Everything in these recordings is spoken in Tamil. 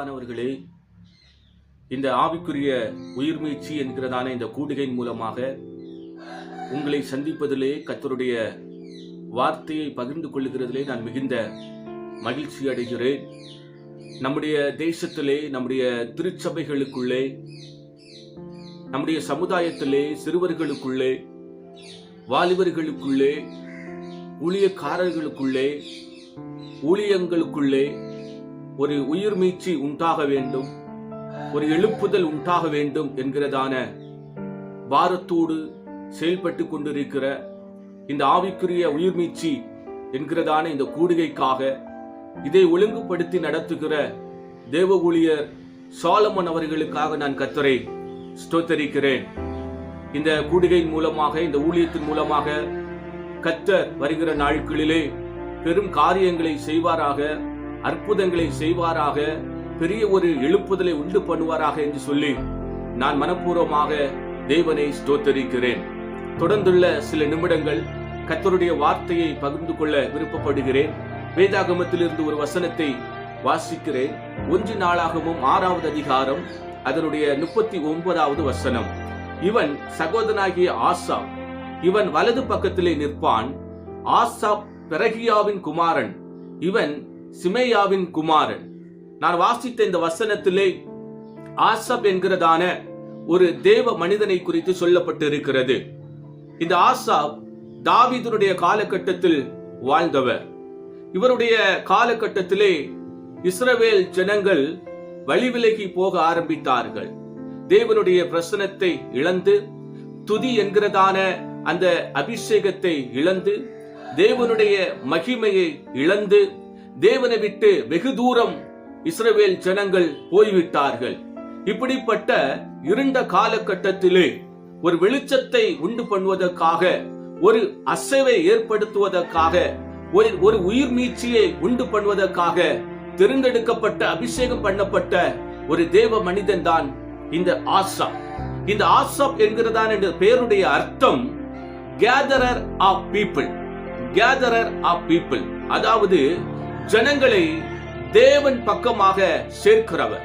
அன்பானவர்களே இந்த ஆவிக்குரிய உயிர்மீழ்ச்சி என்கிறதான இந்த கூடுகையின் மூலமாக உங்களை சந்திப்பதிலே கத்தருடைய வார்த்தையை பகிர்ந்து கொள்ளுகிறதிலே நான் மிகுந்த மகிழ்ச்சி அடைகிறேன். நம்முடைய தேசத்திலே நம்முடைய திருச்சபைகளுக்குள்ளே நம்முடைய சமுதாயத்திலே சிறுவர்களுக்குள்ளே வாலிபர்களுக்குள்ளே ஊழியக்காரர்களுக்குள்ளே ஊழியங்களுக்குள்ளே ஒரு உயிர்மீட்சி உண்டாக வேண்டும் ஒரு எழுப்புதல் உண்டாக வேண்டும் என்கிறதான பாரத்தோடு செயல்பட்டு கொண்டிருக்கிற இந்த ஆவிக்குரிய உயிர்மீட்சி என்கிறதான இந்த கூடுகைக்காக இதை ஒழுங்குபடுத்தி நடத்துகிற தேவ ஊழியர் சாலமன் அவர்களுக்காக நான் கத்தரை ஸ்தோத்தரிக்கிறேன். இந்த கூடுகையின் மூலமாக இந்த ஊழியத்தின் மூலமாக கத்தர் வருகிற நாட்களிலே பெரும் காரியங்களை செய்வாராக. அற்புதங்களை செய்வாராக பெரிய ஒரு எழுப்புதலை உண்டு பண்ணுவாராக என்று சொல்லி நான் மனப்பூர்வமாக தேவனை ஸ்தோத்தரிக்கிறேன். தொடர்ந்துள்ள சில நிமிடங்கள் கத்தருடைய வார்த்தையை பகிர்ந்து கொள்ள விருப்பப்படுகிறேன். வேதாகமத்திலிருந்து ஒரு வசனத்தை வாசிக்கிறேன். ஒன்று நாளாகவும் ஆறாவது அதிகாரம் அதனுடைய முப்பத்தி ஒன்பதாவது வசனம். இவன் சகோதரனாகிய ஆசா இவன் வலது பக்கத்திலே நிற்பான். ஆசா பிரகியாவின் குமாரன். இவன் சிமையாவின் குமாரன். நான் வாசித்த இந்த வசனத்திலே ஆசப் என்கிறதான ஒரு தேவ மனிதனை குறித்து சொல்லப்பட்டு இருக்கிறது இந்த ஆசாப் தாவிதனுடைய காலகட்டத்தில் வாழ்ந்தவர். இவருடைய காலகட்டத்திலே இஸ்ரவேல் ஜனங்கள் வழிவிலகி போக ஆரம்பித்தார்கள். தேவனுடைய பிரசனத்தை இழந்து துதி என்கிறதான அந்த அபிஷேகத்தை இழந்து தேவனுடைய மகிமையை இழந்து தேவனை விட்டு வெகு தூரம் இஸ்ரவேல் ஜனங்கள் போய்விட்டார்கள். இப்படிப்பட்ட இருண்ட காலகட்டத்திலே ஒரு வெளிச்சத்தை உண்டு பண்ணுவதற்காக ஒரு அசைவை ஏற்படுத்துவதற்காக ஒரு ஒரு உயிர் மீட்சியை உண்டு பண்ணுவதற்காக தேர்ந்தெடுக்கப்பட்ட அபிஷேகம் பண்ணப்பட்ட ஒரு தேவ மனிதன் தான் இந்த ஆசாப். இந்த ஆசாப் என்கிறதான என்ற பெயருடைய அர்த்தம் gatherer of people gatherer of people அதாவது ஜனங்களை தேவன் பக்கமாக சேர்க்கிறவர்.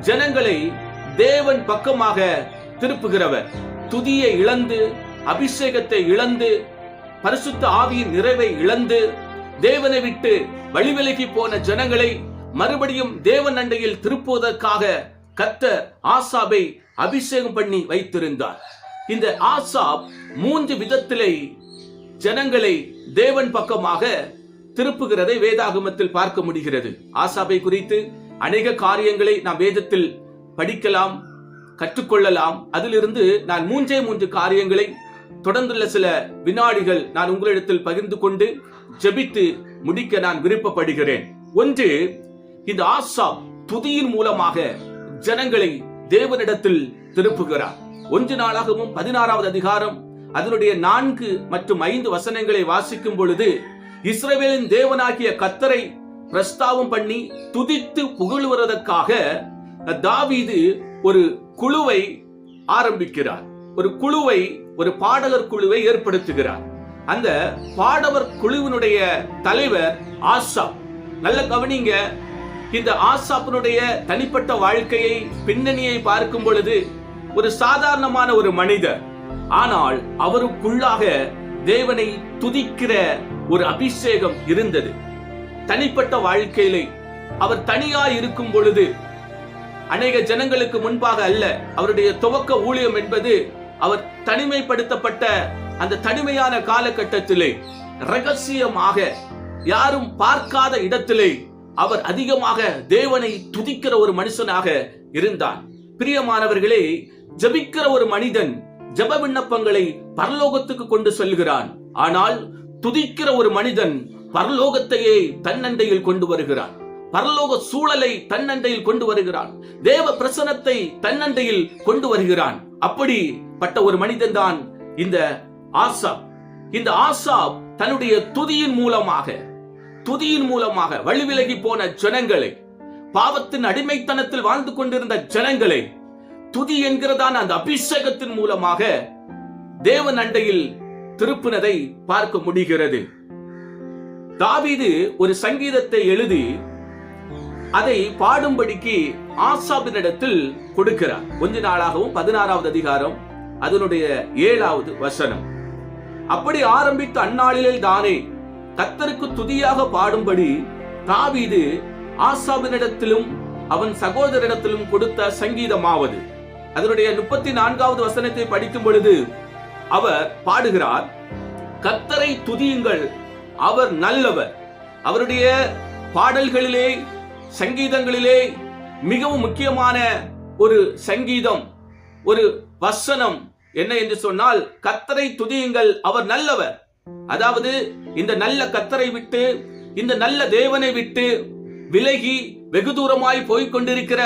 ஜனங்களை தேவன் பக்கமாக திருப்புகிறவர். துதியை இழந்து அபிஷேகத்தை இழந்து பரிசுத்த ஆவியின் நிறைவை இழந்து தேவனை விட்டு வழிவிலகி போன ஜனங்களை மறுபடியும் தேவன் அண்டையில் திருப்புவதற்காக கத்தர் ஆசாபை அபிஷேகம் பண்ணி வைத்திருந்தார். இந்த ஆசாப் மூன்று விதத்திலே ஜனங்களை தேவன் பக்கமாக திருப்புகிறதை வேதாகமத்தில் பார்க்க முடிகிறது. ஆசாபை குறித்து அநேக காரியங்களை நாம் வேதத்தில் படிக்கலாம் கற்றுக்கொள்ளலாம். அதிலிருந்து நான் மூன்றே மூன்று காரியங்களை தொடர்ந்துள்ள சில வினாடிகள் நான் உங்களிடத்தில் பகிர்ந்து கொண்டு ஜெபித்து முடிக்க நான் விருப்பப்படுகிறேன். ஒன்று இந்த ஆசாப் துதியின் மூலமாக ஜனங்களை தேவனிடத்தில் திருப்புகிறார். ஒன்று நாளாகவும் பதினாறாவது அதிகாரம் அதனுடைய நான்கு மற்றும் ஐந்து வசனங்களை வாசிக்கும் பொழுது இஸ்ரேலின் தேவனாகிய கத்தரை பிரஸ்தாவம் பண்ணி துதித்து புகழுவதற்காக தாவீது ஒரு குழுவை ஆரம்பிக்கிறார். ஒரு குழுவை ஒரு பாடகர் குழுவை ஏற்படுத்துகிறார். அந்த பாடவர் குழுவினுடைய தலைவர் ஆசாப். நல்ல கவனிங்க இந்த ஆசாப்பினுடைய தனிப்பட்ட வாழ்க்கையை பின்னணியை பார்க்கும் பொழுது ஒரு சாதாரணமான ஒரு மனிதர். ஆனால் அவருக்குள்ளாக தேவனை துதிக்கிற ஒரு அபிஷேகம் இருந்தது. தனிப்பட்ட வாழ்க்கையிலே அவர் தனியாய் இருக்கும் பொழுது அநேக ஜனங்களுக்கு முன்பாக அல்ல அவருடைய துவக்க ஊழியம் என்பது அவர் தனிமைப்படுத்தப்பட்ட அந்த தனிமையான காலகட்டத்திலே ரகசியமாக யாரும் பார்க்காத இடத்திலே அவர் அதிகமாக தேவனை துதிக்கிற ஒரு மனுஷனாக இருந்தான் பிரியமானவர்களே ஜபிக்கிற ஒரு மனிதன் ஜப விண்ணப்பங்களை பரலோகத்துக்கு கொண்டு செல்கிறான். ஆனால் துதிக்கிற ஒரு மனிதன் பரலோகத்தையே தன்னண்டையில் கொண்டு வருகிறான். பரலோக சூழலை தன்னண்டையில் கொண்டு வருகிறான். தேவ பிரசனத்தை தன்னண்டையில் கொண்டு வருகிறான். அப்படிப்பட்ட ஒரு மனிதன் தான் இந்த ஆசாப். இந்த ஆசாப் தன்னுடைய துதியின் மூலமாக துதியின் மூலமாக வழிவிலகி போன ஜனங்களை பாவத்தின் அடிமைத்தனத்தில் வாழ்ந்து கொண்டிருந்த ஜனங்களை துதி என்கிறதான அந்த அபிஷேகத்தின் மூலமாக தேவன் அண்டையில் திருப்பினதை பார்க்க முடிகிறது. தாவீது ஒரு சங்கீதத்தை எழுதி அதை பாடும்படிக்கு ஆசாபினிடத்தில் கொடுக்கிறார். கொஞ்ச நாளாகவும் பதினாறாவது அதிகாரம் அதனுடைய ஏழாவது வசனம். அப்படி ஆரம்பித்த அந்நாளிலே தானே கத்தருக்கு துதியாக பாடும்படி தாவீது ஆசாபினிடத்திலும் அவன் சகோதரிடத்திலும் கொடுத்த சங்கீதமாவது. அதனுடைய முப்பத்தி நான்காவது வசனத்தை படிக்கும் பொழுது அவர் பாடுகிறார் கத்தரை துதியுங்கள் அவர் நல்லவர். அவருடைய பாடல்களிலே சங்கீதங்களிலே மிகவும் முக்கியமான ஒரு சங்கீதம் ஒரு வசனம் என்ன என்று சொன்னால் கத்தரை துதியுங்கள் அவர் நல்லவர். அதாவது இந்த நல்ல கத்தரை விட்டு இந்த நல்ல தேவனை விட்டு விலகி வெகு தூரமாய் போய்க் கொண்டிருக்கிற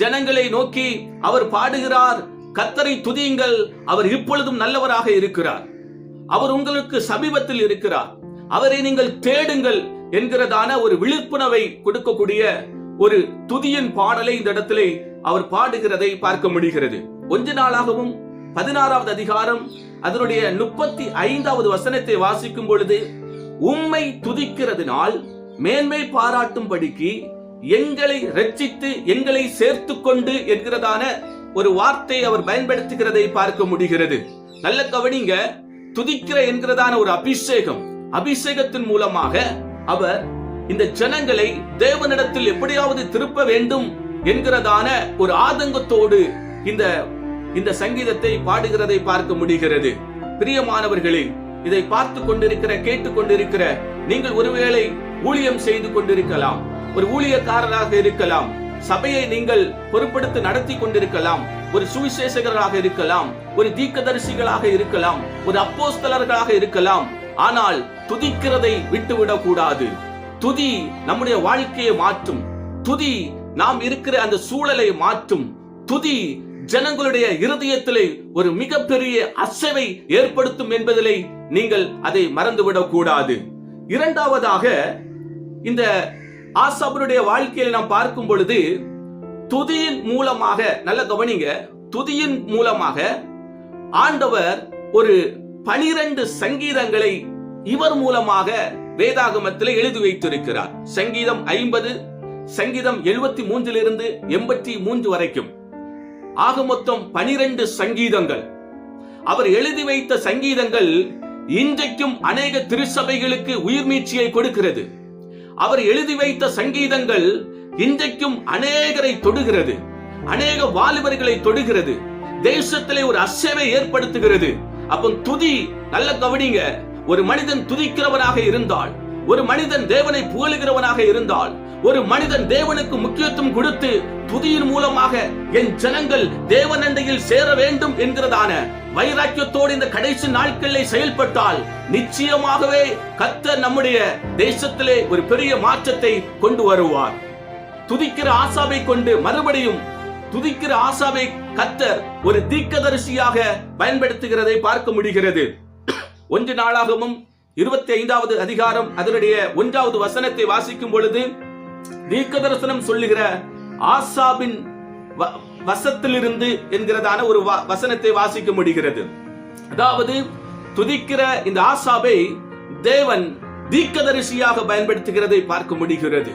ஜனங்களை நோக்கி அவர் பாடுகிறார் கத்தரை துதியுங்கள். அவர் இப்பொழுதும் நல்லவராக இருக்கிறார். அவர் உங்களுக்கு சமீபத்தில் இருக்கிறார். அவரை நீங்கள் தேடுங்கள் என்கிறதான ஒரு விழிப்புணர்வை கொடுக்கக்கூடிய ஒரு துதியின் பாடலை இந்த இடத்திலே அவர் பாடுகிறதை பார்க்க முடிகிறது. கொஞ்ச நாளாகவும் பதினாறாவது அதிகாரம் அதனுடைய முப்பத்தி ஐந்தாவது வசனத்தை வாசிக்கும் பொழுது உம்மை துதிக்கிறதுனால் மேன்மை பாராட்டும்படிக்கு எங்களை ரட்சித்து எங்களை சேர்த்து கொண்டு என்கிறதான ஒரு வார்த்தை அவர் பயன்படுத்துகிறதை பார்க்க முடிகிறது. நல்ல கவனிங்க துதிக்கிற என்கிறதான ஒரு அபிஷேகம் அபிஷேகத்தின் மூலமாக அவர் இந்த ஜனங்களை தேவனிடத்தில் எப்படியாவது திருப்ப வேண்டும் என்கிறதான ஒரு ஆதங்கத்தோடு இந்த இந்த சங்கீதத்தை பாடுகிறதை பார்க்க முடிகிறது. பிரியமானவர்களே இதை பார்த்து கொண்டிருக்கிற கேட்டு கொண்டிருக்கிற நீங்கள் ஒருவேளை ஊழியம் செய்து கொண்டிருக்கலாம் ஒரு ஊழியக்காரராக இருக்கலாம் சபையை நீங்கள் பொறுப்படுத்தி நடத்தி கொண்டிருக்கலாம். ஒரு சுவிசேஷகர்களாக இருக்கலாம் ஒரு தீக்கதரிசிகளாக இருக்கலாம் ஒரு அப்போஸ்தலர்களாக இருக்கலாம். ஆனால் துதிக்கிறதை விட்டுவிடக் கூடாது துதி நம்முடைய வாழ்க்கையை மாற்றும். துதி நாம் இருக்கிற அந்த சூழலை மாற்றும். துதி ஜனங்களுடைய இருதயத்திலே ஒரு மிகப்பெரிய அசைவை ஏற்படுத்தும் என்பதிலே நீங்கள் அதை மறந்துவிடக் கூடாது இரண்டாவதாக இந்த ஆசாபனுடைய வாழ்க்கையில் நாம் பார்க்கும் பொழுது துதியின் மூலமாக நல்ல கவனிங்க துதியின் மூலமாக ஆண்டவர் ஒரு பனிரெண்டு சங்கீதங்களை இவர் மூலமாக வேதாகமத்தில் எழுதி வைத்திருக்கிறார். சங்கீதம் ஐம்பது சங்கீதம் எழுபத்தி மூன்றிலிருந்து எண்பத்தி மூன்று வரைக்கும். ஆக மொத்தம் பனிரெண்டு சங்கீதங்கள். அவர் எழுதி வைத்த சங்கீதங்கள் இன்றைக்கும் அநேக திருச்சபைகளுக்கு உயிர்மீட்சியை கொடுக்கிறது. அவர் எழுதி வைத்த சங்கீதங்கள் இன்றைக்கும் அநேகரை தொடுகிறது. அநேக வாலிபர்களை தொடுகிறது. தேசத்திலே ஒரு அசைவை ஏற்படுத்துகிறது. அப்போ துதி நல்ல கவனிங்க. ஒரு மனிதன் துதிக்கிறவனாக இருந்தால் ஒரு மனிதன் தேவனை புகழுகிறவனாக இருந்தால் ஒரு மனிதன் தேவனுக்கு முக்கியத்துவம் கொடுத்து துதியின் மூலமாக என் ஜனங்கள் தேவநந்தையில் சேர வேண்டும் என்கிறதான வைராக்கியத்தோடு இந்த கடைசி நாட்களில் செயல்பட்டால் நிச்சயமாகவே கத்தர் நம்முடைய தேசத்திலே ஒரு பெரிய மாற்றத்தை கொண்டு வருவார். துதிக்கிற ஆசாவை கொண்டு மறுபடியும் துதிக்கிற ஆசாவை கத்தர் ஒரு தீக்கதரிசியாக பயன்படுத்துகிறதை பார்க்க முடிகிறது. ஒன்று நாளாகவும் இருபத்தி ஐந்தாவது அதிகாரம் அதனுடைய ஒன்றாவது வசனத்தை வாசிக்கும் பொழுது தீர்க்க தரிசனம் சொல்லுகிற ஆசாபின் வ- வசத்திலிருந்து என்கிறதான ஒரு வ- வசனத்தை வாசிக்க முடிகிறது. அதாவது துதிக்கிற இந்த ஆசாபை தேவன் தீர்க்கதரிசியாக பயன்படுத்துகிறதை பார்க்க முடிகிறது.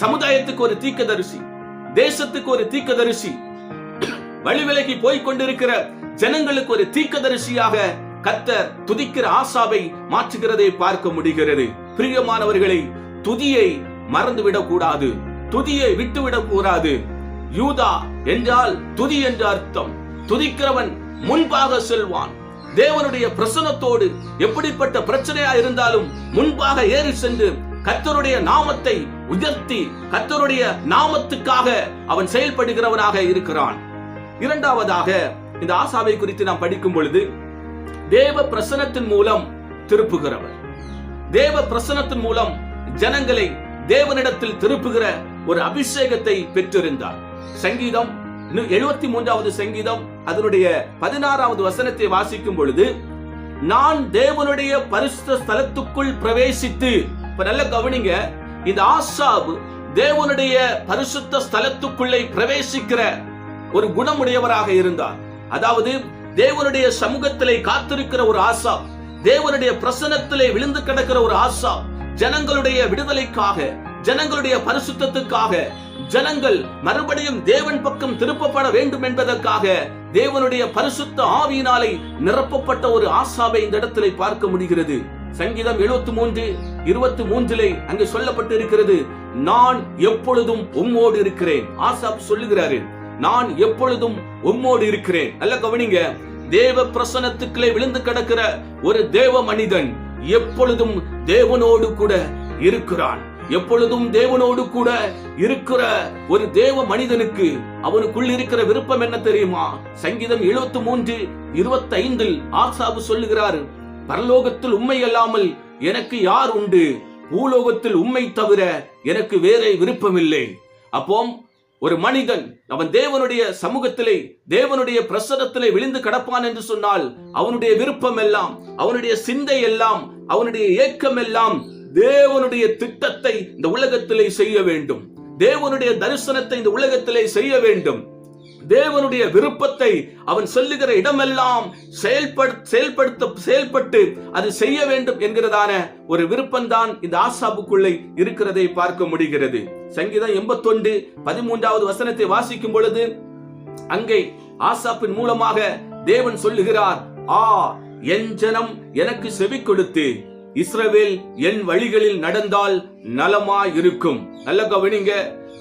சமுதாயத்துக்கு ஒரு தீர்க்கதரிசி தேசத்துக்கு ஒரு தீர்க்கதரிசி வழிவிலகி போய்க் கொண்டிருக்கிற ஜனங்களுக்கு ஒரு தீர்க்கதரிசியாக கத்தர் துதிக்கிற ஆசாவை மாற்றுகிறதை பார்க்க முடிகிறது. பிரியமானவர்களை துதியை மறந்துவிடக் கூடாது துதியை விட்டுவிடக் கூடாது யூதா என்றால் துதி என்ற அர்த்தம். துதிக்கிறவன் முன்பாக செல்வான். தேவனுடைய பிரசனத்தோடு எப்படிப்பட்ட பிரச்சனையா இருந்தாலும் முன்பாக ஏறி சென்று கத்தருடைய நாமத்தை உயர்த்தி கத்தருடைய நாமத்துக்காக அவன் செயல்படுகிறவனாக இருக்கிறான். இரண்டாவதாக இந்த ஆசாவை குறித்து நாம் படிக்கும் பொழுது தேவ பிரசனத்தின் மூலம் திருப்புகிறவர். தேவ பிரசனத்தின் மூலம் ஜனங்களை தேவனிடத்தில் திருப்புகிற ஒரு அபிஷேகத்தை பெற்றிருந்தார் சங்கீதம் எழுபத்தி மூன்றாவது சங்கீதம் அதனுடைய பதினாறாவது வசனத்தை வாசிக்கும் பொழுது நான் தேவனுடைய பரிசுத்த ஸ்தலத்துக்குள் பிரவேசித்து இப்ப நல்ல கவனிங்க இந்த ஆசாப் தேவனுடைய பரிசுத்த ஸ்தலத்துக்குள்ளே பிரவேசிக்கிற ஒரு குணமுடையவராக இருந்தார். அதாவது தேவனுடைய சமூகத்திலே காத்திருக்கிற ஒரு ஆசா தேவனுடைய பிரசனத்திலே விழுந்து கிடக்கிற ஒரு ஆசா ஜனங்களுடைய விடுதலைக்காக ஜனங்களுடைய பரிசுத்தத்துக்காக ஜனங்கள் மறுபடியும் தேவன் பக்கம் திருப்பப்பட வேண்டும் என்பதற்காக தேவனுடைய பரிசுத்த ஆவியினாலே நிரப்பப்பட்ட ஒரு ஆசாவை இந்த இடத்திலே பார்க்க முடிகிறது. சங்கீதம் 73 மூன்று இருபத்தி மூன்றிலே அங்கு சொல்லப்பட்டு இருக்கிறது நான் எப்பொழுதும் உம்மோடு இருக்கிறேன். ஆசாப் சொல்லுகிறாரு நான் எப்பொழுதும் உம்மோடு இருக்கிறேன். நல்ல கவனிங்க தேவ பிரசனத்துக்குள்ளே விழுந்து கிடக்கிற ஒரு தேவ மனிதன் எப்பொழுதும் தேவனோடு கூட இருக்கிறான். எப்பொழுதும் தேவனோடு கூட இருக்கிற ஒரு தேவ மனிதனுக்கு அவனுக்குள் இருக்கிற விருப்பம் என்ன தெரியுமா? சங்கீதம் 73 மூன்று இருபத்தி ஐந்தில் ஆசாபு சொல்லுகிறார் பரலோகத்தில் உண்மை அல்லாமல் எனக்கு யார் உண்டு? பூலோகத்தில் உண்மை தவிர எனக்கு வேற விருப்பமில்லை. அப்போ ஒரு மனிதன் அவன் தேவனுடைய சமூகத்திலே தேவனுடைய பிரசனத்திலே விழுந்து கிடப்பான் என்று சொன்னால் அவனுடைய விருப்பம் எல்லாம் அவனுடைய சிந்தை எல்லாம் அவனுடைய ஏக்கம் எல்லாம் தேவனுடைய திட்டத்தை இந்த உலகத்திலே செய்ய வேண்டும். தேவனுடைய தரிசனத்தை இந்த உலகத்திலே செய்ய வேண்டும். தேவனுடைய விருப்பத்தை அவன் சொல்லுகிற இடமெல்லாம் செயல்பட செயல்படுத்த செயல்பட்டு அது செய்ய வேண்டும் என்கிறதான ஒரு விருப்பம்தான் இந்த ஆசாபுக்குள்ளே இருக்கிறதை பார்க்க முடிகிறது. சங்கீதம் எண்பத்தொன்று பதிமூன்றாவது வசனத்தை வாசிக்கும் பொழுது அங்கே ஆசாப்பின் மூலமாக தேவன் சொல்லுகிறார் ஆ என் ஜனம் எனக்கு செவி கொடுத்து இஸ்ரவேல் என் வழிகளில் நடந்தால் நலமாய் இருக்கும் நல்ல கவனிங்க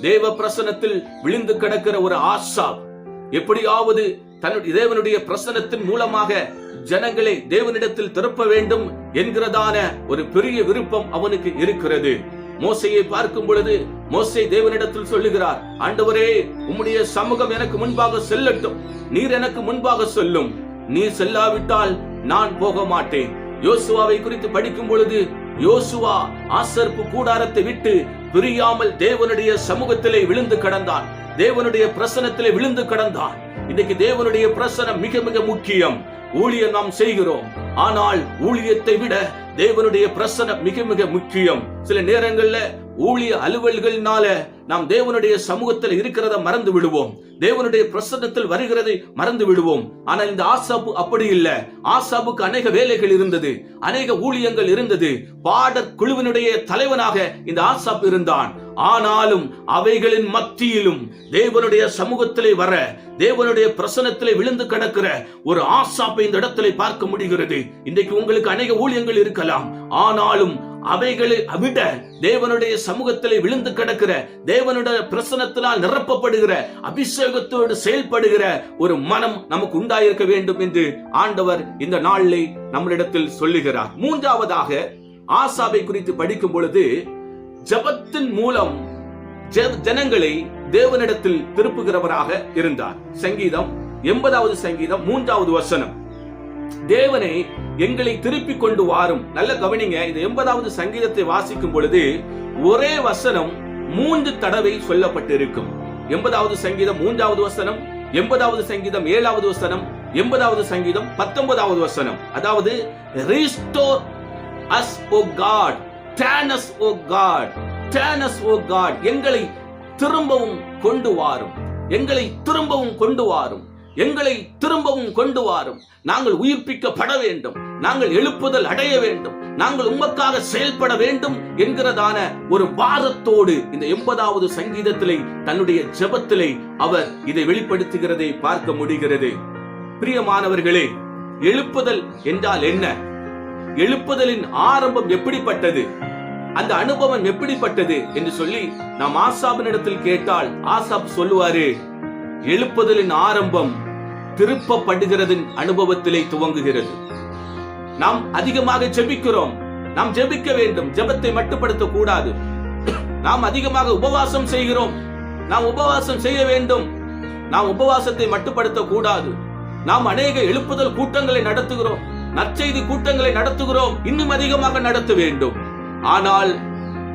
தேவ பிரசனத்தில் விழுந்து கிடக்கிற ஒரு ஆசாப் எப்படியாவது தன்னுடைய தேவனுடைய பிரசனத்தின் மூலமாக ஜனங்களை தேவனிடத்தில் திருப்ப வேண்டும் என்கிறதான ஒரு பெரிய விருப்பம் அவனுக்கு இருக்கிறது. மோசையை பார்க்கும் பொழுது மோசை தேவனிடத்தில் சொல்லுகிறார் ஆண்டவரே உம்முடைய சமூகம் எனக்கு முன்பாக செல்லட்டும். நீர் எனக்கு முன்பாக சொல்லும். நீ செல்லாவிட்டால் நான் போக மாட்டேன். யோசுவாவை குறித்து படிக்கும் பொழுது யோசுவா ஆசர்ப்பு கூடாரத்தை விட்டு பிரியாமல் தேவனுடைய சமூகத்திலே விழுந்து கிடந்தான். தேவனுடைய பிரசனத்திலே விழுந்து கடந்தான். இன்னைக்கு தேவனுடைய பிரசனம் மிக மிக முக்கியம். ஊழியம் நாம் செய்கிறோம். ஆனால் ஊழியத்தை விட தேவனுடைய பிரசனம் மிக மிக முக்கியம். சில நேரங்கள்ல ஊழிய அலுவல்கள்னால நாம் தேவனுடைய சமூகத்தில் இருக்கிறத மறந்து விடுவோம். தேவனுடைய பிரசன்னத்தில் வருகிறதை மறந்து விடுவோம். ஆனால் இந்த ஆசாப்பு அப்படி இல்லை. ஆசாப்புக்கு அநேக வேலைகள் இருந்தது. அநேக ஊழியங்கள் இருந்தது. பாடற் குழுவினுடைய தலைவனாக இந்த ஆசாப் இருந்தான். ஆனாலும் அவைகளின் மத்தியிலும் தேவனுடைய சமூகத்திலே வர தேவனுடைய பிரசனத்திலே விழுந்து கிடக்கிற ஒரு ஆசாப்பை இந்த இடத்திலே பார்க்க முடிகிறது. இன்றைக்கு உங்களுக்கு அநேக ஊழியங்கள் இருக்கலாம். ஆனாலும் அவைகளை விட தேவனுடைய சமூகத்திலே விழுந்து கிடக்கிற தேவனுடைய பிரசனத்தினால் நிரப்பப்படுகிற அபிஷேகத்தோடு செயல்படுகிற ஒரு மனம் நமக்கு உண்டாயிருக்க வேண்டும் என்று ஆண்டவர் இந்த நாளிலே நம்மளிடத்தில் சொல்லுகிறார். மூன்றாவதாக ஆசாபை குறித்து படிக்கும் பொழுது ஜபத்தின் மூலம் ஜனங்களை தேவனிடத்தில் திருப்புகிறவராக இருந்தார். சங்கீதம் எண்பதாவது சங்கீதம் மூன்றாவது வசனம். தேவனை எங்களை திருப்பி கொண்டு வாரும். நல்ல கவனிங்க இந்த எண்பதாவது சங்கீதத்தை வாசிக்கும் பொழுது ஒரே வசனம் மூன்று தடவை சொல்லப்பட்டிருக்கும். எண்பதாவது சங்கீதம் மூன்றாவது வசனம் எண்பதாவது சங்கீதம் ஏழாவது வசனம் எண்பதாவது சங்கீதம் பத்தொன்பதாவது வசனம். அதாவது ரீஸ்டோர் அஸ் ஓ காட் டேனஸ் ஓ காட் டேனஸ் ஓ காட் எங்களை திரும்பவும் கொண்டு வாரும். எங்களை திரும்பவும் கொண்டு வாரும். எங்களை திரும்பவும் கொண்டு வாரும். நாங்கள் உயிர்ப்பிக்கப்பட வேண்டும். நாங்கள் எழுப்புதல் அடைய வேண்டும். நாங்கள் உமக்காக செயல்பட வேண்டும் என்கிறதான ஒரு வாதத்தோடு இந்த எண்பதாவது சங்கீதத்திலே தன்னுடைய ஜெபத்திலே அவர் இதை வெளிப்படுத்துகிறதை பார்க்க முடிகிறது. பிரியமானவர்களே எழுப்புதல் என்றால் என்ன? எழுப்புதலின் ஆரம்பம் எப்படிப்பட்டது? அந்த அனுபவம் எப்படிப்பட்டது? என்று சொல்லி நாம் ஆசாபின் இடத்தில் கேட்டால் ஆசாப் சொல்லுவாரு எழுப்புதலின் ஆரம்பம் திருப்பப்படுகிறதின் அனுபவத்திலே துவங்குகிறது. நாம் அதிகமாக ஜெபிக்கிறோம். நாம் ஜெபிக்க வேண்டும். ஜெபத்தை மட்டுப்படுத்த கூடாது. நாம் அதிகமாக உபவாசம் செய்கிறோம். நாம் உபவாசம் செய்ய வேண்டும். நாம் உபவாசத்தை மட்டுப்படுத்த கூடாது. நாம் அநேக எழுப்புதல் கூட்டங்களை நடத்துகிறோம். நற்செய்தி கூட்டங்களை நடத்துகிறோம். இன்னும் அதிகமாக நடத்த வேண்டும். ஆனால்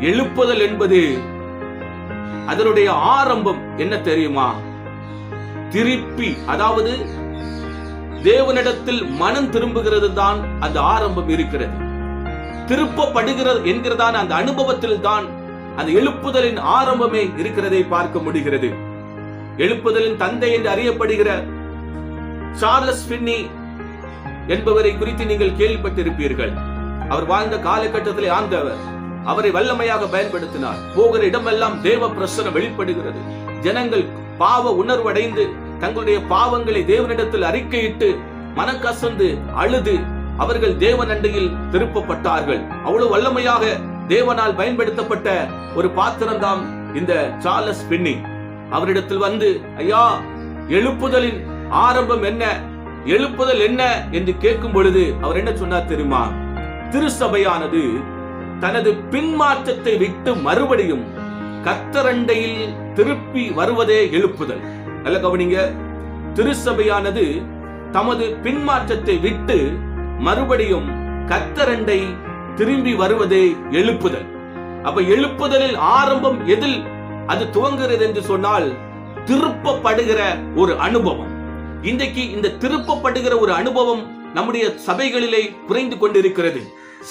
எழுப்புதல் என்பது அதனுடைய ஆரம்பம். என்ன தெரியுமா? திருப்பி அதாவது தேவனிடத்தில் மனம் திரும்புகிறது தான் அந்த ஆரம்பம் இருக்கிறது. திருப்பப்படுகிறது என்கிறதான அந்த அனுபவத்தில் தான் அந்த எழுப்புதலின் ஆரம்பமே இருக்கிறதை பார்க்க முடிகிறது. எழுப்புதலின் தந்தை என்று அறியப்படுகிற சார்லஸ் பின்னி என்பவரை குறித்து நீங்கள் கேள்விப்பட்டிருப்பீர்கள். அவர் வாழ்ந்த காலகட்டத்திலே ஆழ்ந்தவர் அவரை வல்லமையாக பயன்படுத்தினார். போகிற இடமெல்லாம் தேவ பிரசனம் வெளிப்படுகிறது. ஜனங்கள் பாவ உணர்வடைந்து தங்களுடைய பாவங்களை தேவனிடத்தில் அறிக்கையிட்டு மனக்கசந்து அழுது அவர்கள் தேவன் அண்டையில் திருப்பப்பட்டார்கள். அவ்வளவு வல்லமையாக தேவனால் பயன்படுத்தப்பட்ட ஒரு பாத்திரம்தான் இந்த சார்லஸ் பின்னி. அவரிடத்தில் வந்து ஐயா எழுப்புதலின் ஆரம்பம் என்ன? எழுப்புதல் என்ன? என்று கேட்கும் பொழுது அவர் என்ன சொன்னார் தெரியுமா? திருசபையானது தனது பின்மாற்றத்தை விட்டு மறுபடியும் கத்தரண்டையில் திருப்பி வருவதே எழுப்புதல். நல்ல கவனிங்க. திருச்சபையானது தமது பின்மாற்றத்தை விட்டு மறுபடியும் கத்தரண்டை திரும்பி வருவதே எழுப்புதல். அப்ப எழுப்புதலில் ஆரம்பம் எதில் அது துவங்குகிறது என்று சொன்னால் திருப்பப்படுகிற ஒரு அனுபவம். இன்றைக்கு இந்த திருப்பப்படுகிற ஒரு அனுபவம் நம்முடைய சபைகளிலே குறைந்து கொண்டிருக்கிறது.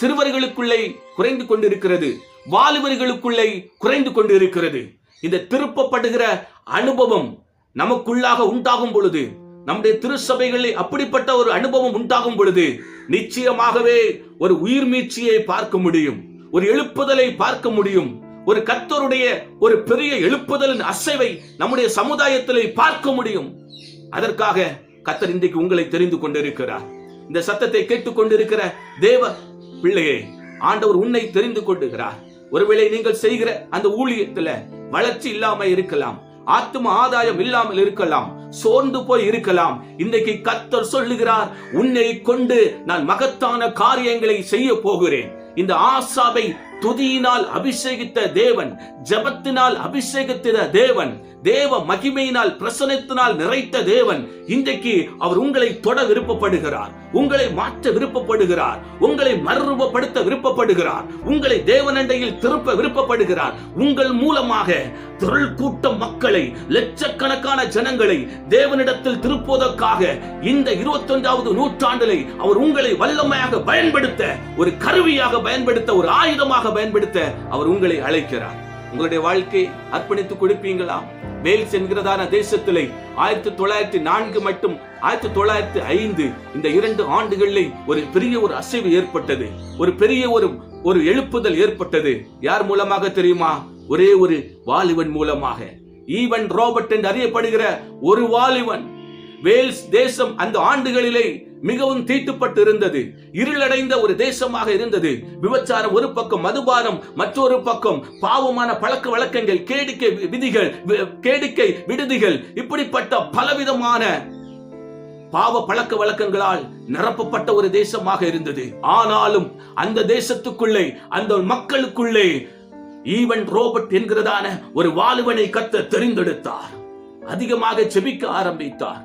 சிறுவர்களுக்குள்ளே குறைந்து கொண்டிருக்கிறது. வாலிபர்களுக்குள்ளே குறைந்து கொண்டிருக்கிறது. இந்த திருப்பப்படுகிற அனுபவம் நமக்குள்ளாக உண்டாகும் பொழுது நம்முடைய திருச்சபைகளில் அப்படிப்பட்ட ஒரு அனுபவம் உண்டாகும் பொழுது நிச்சயமாகவே ஒரு உயிர் மீட்சியை பார்க்க முடியும் ஒரு எழுப்புதலை பார்க்க முடியும் ஒரு கத்தருடைய ஒரு பெரிய எழுப்புதலின் அசைவை நம்முடைய சமுதாயத்தில் பார்க்க முடியும். அதற்காக கத்தர் இன்றைக்கு உங்களை தெரிந்து கொண்டிருக்கிறார். இந்த சத்தத்தை கேட்டுக் கொண்டிருக்கிற தேவ பிள்ளையே ஆண்டவர் உன்னை தெரிந்து கொண்டிருக்கிறார் ஒருவேளை நீங்கள் செய்கிற அந்த ஊழியத்துல வளர்ச்சி இல்லாம இருக்கலாம். ஆத்ம ஆதாயம் இல்லாமல் இருக்கலாம் சோர்ந்து போய் இருக்கலாம். இன்றைக்கு கத்தர் சொல்லுகிறார் உன்னை கொண்டு நான் மகத்தான காரியங்களை செய்ய போகிறேன். இந்த ஆசாவை துதியினால் அபிஷேகித்த தேவன் ஜபத்தினால் அபிஷேகித்த தேவன் தேவ மகிமையினால் பிரசனத்தினால் நிறைத்த தேவன் இன்றைக்கு அவர் உங்களை தொட விருப்பப்படுகிறார். உங்களை மாற்ற விருப்பப்படுகிறார். உங்களை மறுரூபப்படுத்த விருப்பப்படுகிறார். உங்களை தேவனண்டையில் திருப்ப விருப்பப்படுகிறார். உங்கள் மூலமாக திரள் கூட்டம் மக்களை லட்சக்கணக்கான ஜனங்களை தேவனிடத்தில் திருப்புவதற்காக இந்த இருபத்தொன்றாவது நூற்றாண்டிலே அவர் உங்களை வல்லமையாக பயன்படுத்த ஒரு கருவியாக பயன்படுத்த ஒரு ஆயுதமாக பயன்படுத்த அவர் உங்களை அழைக்கிறார். உங்களுடைய வாழ்க்கை அர்ப்பணித்து கொடுப்பீங்களா வேல்ஸ் என்கிறதான தேசத்திலே ஆயிரத்தி தொள்ளாயிரத்தி நான்கு மட்டும் ஆயிரத்தி தொள்ளாயிரத்தி ஐந்து இந்த இரண்டு ஆண்டுகளில் ஒரு பெரிய ஒரு அசைவு ஏற்பட்டது. ஒரு பெரிய ஒரு ஒரு எழுப்புதல் ஏற்பட்டது. யார் மூலமாக தெரியுமா? ஒரே ஒரு வாலிபன் மூலமாக. ஈவன் ரோபர்ட் என்று அறியப்படுகிற ஒரு வாலிபன். வேல்ஸ் தேசம் அந்த ஆண்டுகளிலே மிகவும் தீட்டுப்பட்டு இருந்தது இருளடைந்த ஒரு தேசமாக இருந்தது. விபச்சாரம் ஒரு பக்கம் மதுபானம் மற்றொரு பக்கம். பாவமான பழக்க வழக்கங்கள் கேடிக்கை விதிகள் கேடிக்கை விடுதிகள் இப்படிப்பட்ட பலவிதமான பாவ பழக்க வழக்கங்களால் நிரப்பப்பட்ட ஒரு தேசமாக இருந்தது. ஆனாலும் அந்த தேசத்துக்குள்ளே அந்த மக்களுக்குள்ளே ஈவன் ரோபர்ட் என்கிறதான ஒரு வாலுவனை கத்த தெரிந்தெடுத்தார். அதிகமாக செபிக்க ஆரம்பித்தார்.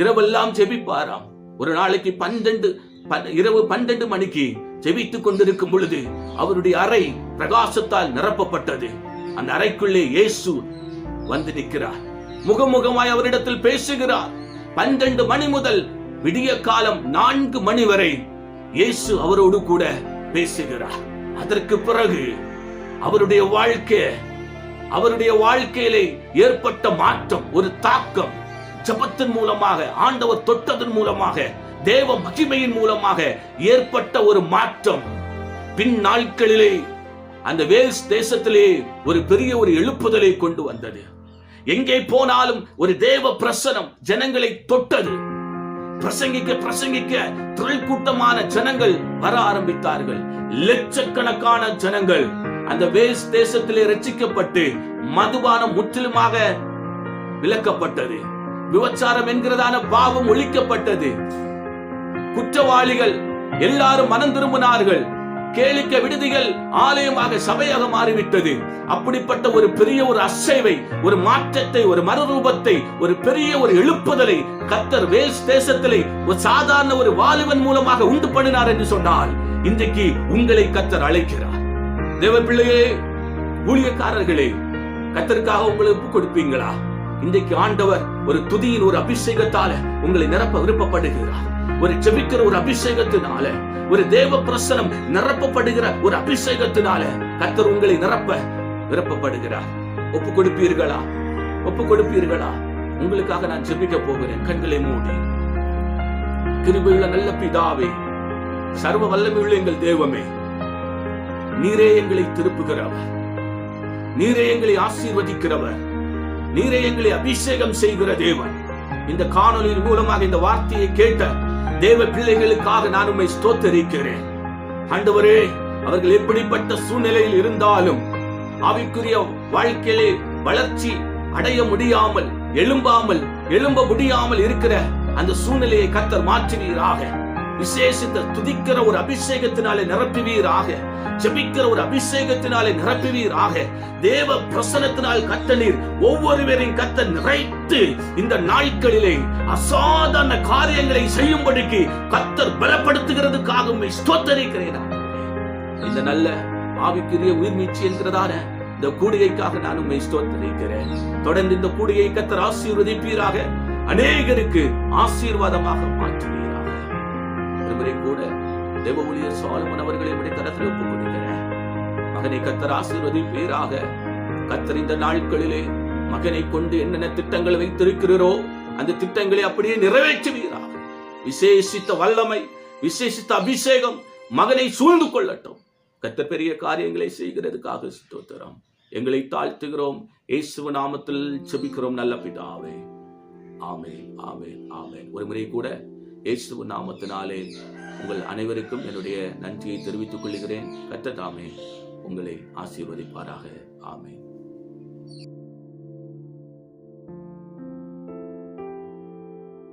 இரவெல்லாம் ஜெபிப்பாராம் ஒரு நாளைக்கு பன்னெண்டு பன்- இரவு பன்னெண்டு மணிக்கு ஜெபித்துக் கொண்டிருக்கும் பொழுது அவருடைய அறை பிரகாசத்தால் நிரப்பப்பட்டது. அந்த அறைக்குள்ளே இயேசு வந்து நிற்கிறார். முகமுகமாய் அவரிடத்தில் பேசுகிறார். பன்னெண்டு மணி முதல் விடிய காலம் நான்கு மணி வரை இயேசு அவரோடு கூட பேசுகிறார். அதற்கு பிறகு அவருடைய வாழ்க்கை அவருடைய வாழ்க்கையிலே ஏற்பட்ட மாற்றம் ஒரு தாக்கம் ஜபத்தின் மூலமாக ஆண்டவர் தொட்டதன் மூலமாக தேவ மகிமையின் மூலமாக ஏற்பட்ட ஒரு மாற்றம். பின் நாட்களிலே அந்த வேல்ஸ் தேசத்திலே ஒரு பெரிய ஒரு எழுப்புதலை கொண்டு வந்தது. எங்கே போனாலும் ஒரு தேவ பிரசனம் ஜனங்களை தொட்டது. பிரசங்கிக்க பிரசங்கிக்க தொழில் கூட்டமான ஜனங்கள் வர ஆரம்பித்தார்கள். லட்சக்கணக்கான ஜனங்கள் அந்த வேல்ஸ் தேசத்திலே ரச்சிக்கப்பட்டு மதுபானம் முற்றிலுமாக விலக்கப்பட்டது. விபச்சாரம் என்கிறதான பாவம் ஒழிக்கப்பட்டது. குற்றவாளிகள் எல்லாரும் மனம் திரும்பினார்கள். கேளிக்க விடுதிகள் ஆலயமாக சபையாக மாறிவிட்டது. அப்படிப்பட்ட ஒரு பெரிய ஒரு அசைவை ஒரு மாற்றத்தை ஒரு மறுரூபத்தை ஒரு பெரிய ஒரு எழுப்புதலை கத்தர் வேல்ஸ் தேசத்திலே ஒரு சாதாரண ஒரு வாலிபன் மூலமாக உண்டு பண்ணினார் என்று சொன்னால் இன்றைக்கு உங்களை கத்தர் அழைக்கிறார். தேவ பிள்ளையே ஊழியக்காரர்களே கத்தருக்காக உங்களை ஒப்பு கொடுப்பீங்களா? இன்றைக்கு ஆண்டவர் ஒரு துதியின் ஒரு அபிஷேகத்தால உங்களை நிரப்ப விருப்பப்படுகிறார். ஒரு ஜெபிக்கிற ஒரு அபிஷேகத்தினால ஒரு தேவ பிரசனம் நிரப்பப்படுகிற ஒரு அபிஷேகத்தினால கத்தர் உங்களை நிரப்ப விருப்பப்படுகிறார். ஒப்பு கொடுப்பீர்களா? ஒப்பு கொடுப்பீர்களா? உங்களுக்காக நான் ஜெபிக்க போகிறேன். கண்களை மூடி. கிருபையுள்ள நல்ல பிதாவே சர்வ வல்லமையுள்ள எங்கள் தேவமே நீரே எங்களை திருப்புகிறவர். நீரே எங்களை ஆசீர்வதிக்கிறவர். நீரே எங்களை அபிஷேகம் செய்கிற தேவன். இந்த காணொலியின் மூலமாக இந்த வார்த்தையை கேட்ட தேவ பிள்ளைகளுக்காக நான் உண்மை ஸ்தோத்தரிக்கிறேன். ஆண்டவரே அவர்கள் எப்படிப்பட்ட சூழ்நிலையில் இருந்தாலும் அவைக்குரிய வாழ்க்கையிலே வளர்ச்சி அடைய முடியாமல் எழும்பாமல் எழும்ப முடியாமல் இருக்கிற அந்த சூழ்நிலையை கத்தர் மாற்றினீராக விசேஷித்த துதிக்கிற ஒரு அபிஷேகத்தினாலே நிரப்புவீராக. ஜெபிக்கிற ஒரு அபிஷேகத்தினாலே நிரப்புவீராக. தேவ பிரசனத்தினால் கத்த நீர் ஒவ்வொருவரின் கத்த நிறைத்து இந்த நாட்களிலே அசாதாரண காரியங்களை செய்யும்படிக்கு கத்தர் பலப்படுத்துகிறதுக்காக உண்மை ஸ்தோத்தரிக்கிறேன். இந்த நல்ல ஆவிக்குரிய உயிர்மீச்சு என்கிறதான இந்த கூடிகைக்காக நான் உண்மை ஸ்தோத்தரிக்கிறேன். தொடர்ந்து இந்த கூடிகை கத்தர் ஆசீர்வதிப்பீராக. அநேகருக்கு ஆசீர்வாதமாக மாற்றுவீராக. ஒருமுறை கூட தேவ ஊழியர் சாலமன் அவர்களை விட கரத்தில் ஒப்புக் கொடுக்கிறேன் மகனை கத்தர் ஆசீர்வதி கத்தர் இந்த நாட்களிலே மகனை கொண்டு என்னென்ன திட்டங்கள் வைத்திருக்கிறீரோ அந்த திட்டங்களை அப்படியே நிறைவேற்றுவீராக விசேஷித்த வல்லமை விசேஷித்த அபிஷேகம் மகனை சூழ்ந்து கொள்ளட்டும். கத்த பெரிய காரியங்களை செய்கிறதுக்காக ஸ்தோத்திரம். எங்களை தாழ்த்துகிறோம். இயேசுவ நாமத்தில் செபிக்கிறோம் நல்ல பிதாவே. ஆமே ஆமே ஆமே ஒரு முறை கூட இயேசுவ நாமத்தினாலே உங்கள் அனைவருக்கும் என்னுடைய நன்றியை தெரிவித்துக் கொள்கிறேன். கத்த தாமே உங்களை ஆசீர்வதிப்பாராக. ஆமே